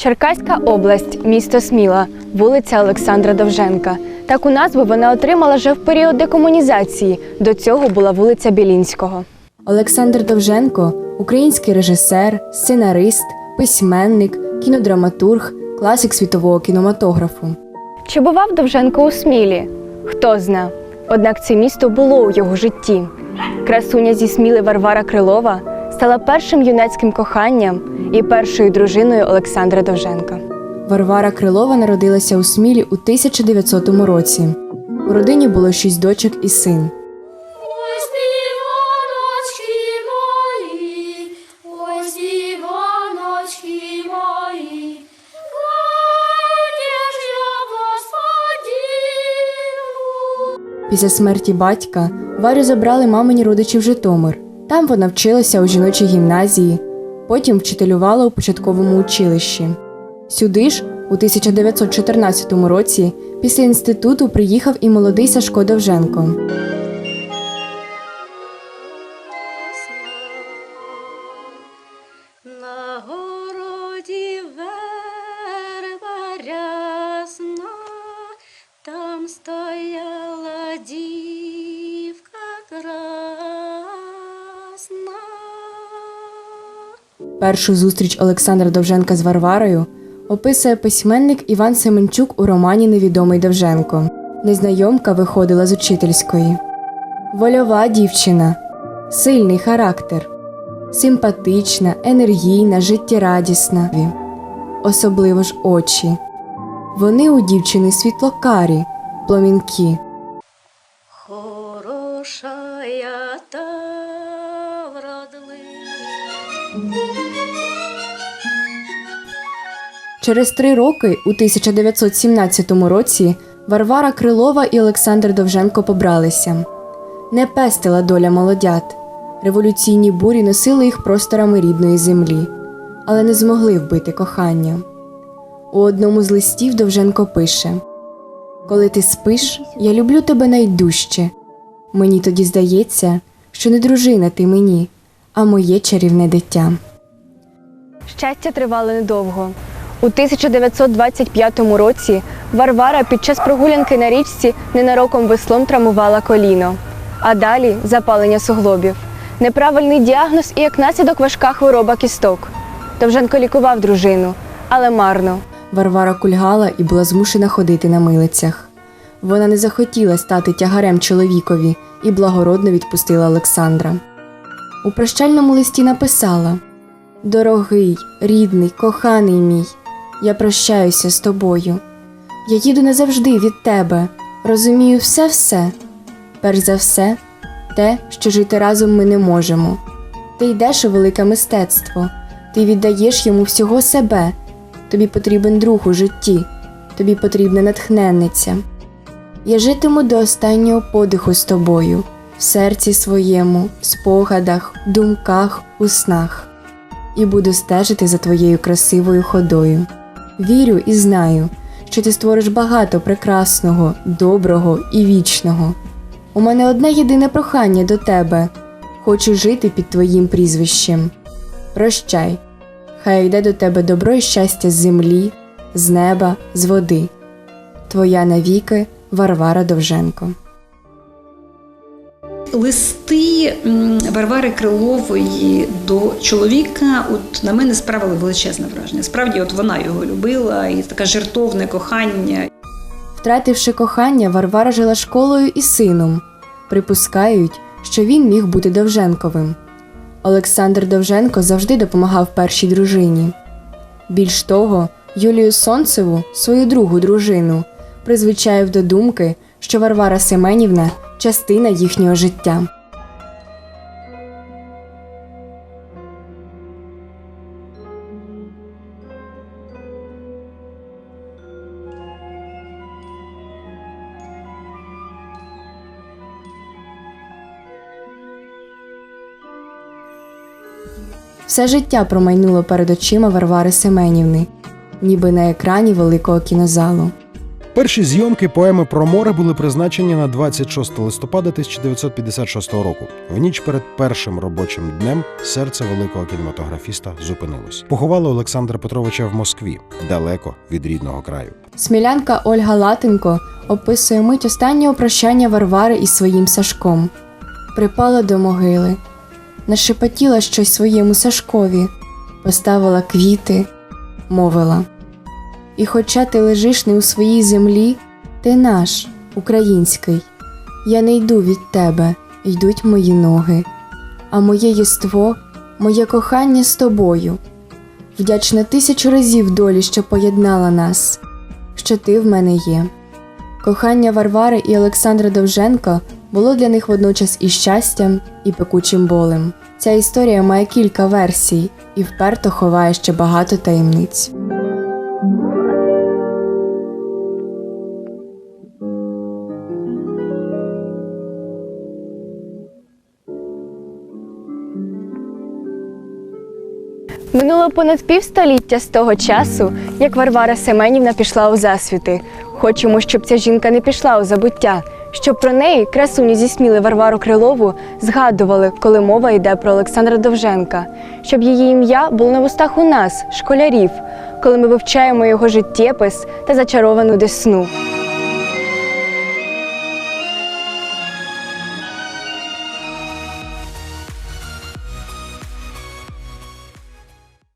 Черкаська область, місто Сміла, вулиця Олександра Довженка. Таку назву вона отримала вже в період декомунізації. До цього була вулиця Білінського. Олександр Довженко український режисер, сценарист, письменник, кінодраматург, класик світового кінематографу. Чи бував Довженко у Смілі? Хто зна. Однак це місто було у його житті. Красуня зі Сміли Варвара Крилова стала першим юнацьким коханням і першою дружиною Олександра Довженка. Варвара Крилова народилася у Смілі у 1900 році. У родині було шість дочок і син. Після смерті батька Варю забрали мамині родичі в Житомир. Там вона вчилася у жіночій гімназії, потім вчителювала у початковому училищі. Сюди ж, у 1914 році, після інституту приїхав і молодий Сашко Довженко. Там стояла дівка Першу зустріч Олександра Довженка з Варварою описує письменник Іван Семенчук у романі Невідомий Довженко. Незнайомка виходила з учительської. Вольова дівчина, сильний характер, симпатична, енергійна, життєрадісна. Особливо ж очі. Вони у дівчини світлокарі, пломінкі. Хороша я та вродлива. Через три роки, у 1917 році, Варвара Крилова і Олександр Довженко побралися. Не пестила доля молодят. Революційні бурі носили їх просторами рідної землі, але не змогли вбити кохання. У одному з листів Довженко пише: Коли ти спиш, я люблю тебе найдужче. Мені тоді здається, що не дружина ти мені, а моє чарівне дитя. Щастя тривало недовго. У 1925 році Варвара під час прогулянки на річці ненароком веслом травмувала коліно, а далі запалення суглобів, неправильний діагноз і як наслідок важка хвороба кісток. Довженко лікував дружину, але марно. Варвара кульгала і була змушена ходити на милицях. Вона не захотіла стати тягарем чоловікові і благородно відпустила Олександра. У прощальному листі написала: Дорогий, рідний, коханий мій, я прощаюся з тобою. Я їду назавжди від тебе, розумію все-все. Перш за все, те, що жити разом ми не можемо. Ти йдеш у велике мистецтво, ти віддаєш йому всього себе. Тобі потрібен друг у житті, тобі потрібна натхненниця. Я житиму до останнього подиху з тобою, в серці своєму, в спогадах, думках, у снах і буду стежити за твоєю красивою ходою. Вірю і знаю, що ти створиш багато прекрасного, доброго і вічного. У мене одне єдине прохання до тебе хочу жити під твоїм прізвищем. Прощай, хай йде до тебе добро і щастя з землі, з неба, з води. Твоя навіки Варвара Довженко. Листи Варвари Крилової до чоловіка, от на мене справили величезне враження. Справді, от вона його любила, і таке жертовне кохання. Втративши кохання, Варвара жила школою і сином. Припускають, що він міг бути Довженковим. Олександр Довженко завжди допомагав першій дружині. Більш того, Юлію Сонцеву, свою другу дружину, призвичаїв до думки, що Варвара Семенівна частина їхнього життя. Все життя промайнуло перед очима Варвари Семенівни, ніби на екрані великого кінозалу. Перші зйомки поеми про море були призначені на 26 листопада 1956 року. В ніч перед першим робочим днем серце великого кінематографіста зупинилось. Поховали Олександра Петровича в Москві, далеко від рідного краю. Смілянка Ольга Латенко описує мить останнього прощання Варвари із своїм Сашком. Припала до могили, нашепотіла щось своєму Сашкові, поставила квіти, мовила. І хоча ти лежиш не у своїй землі, ти наш, український. Я не йду від тебе, йдуть мої ноги, а моє єство, моє кохання з тобою. Вдячна тисячу разів долі, що поєднала нас, що ти в мене є. Кохання Варвари і Олександра Довженка було для них водночас і щастям, і пекучим болем. Ця історія має кілька версій і вперто ховає ще багато таємниць. Минуло понад півстоліття з того часу, як Варвара Семенівна пішла у засвіти. Хочемо, щоб ця жінка не пішла у забуття, щоб про неї, красуню зі сміли Варвару Крилову, згадували, коли мова йде про Олександра Довженка, щоб її ім'я було на вустах у нас, школярів, коли ми вивчаємо його життєпис та зачаровану десну.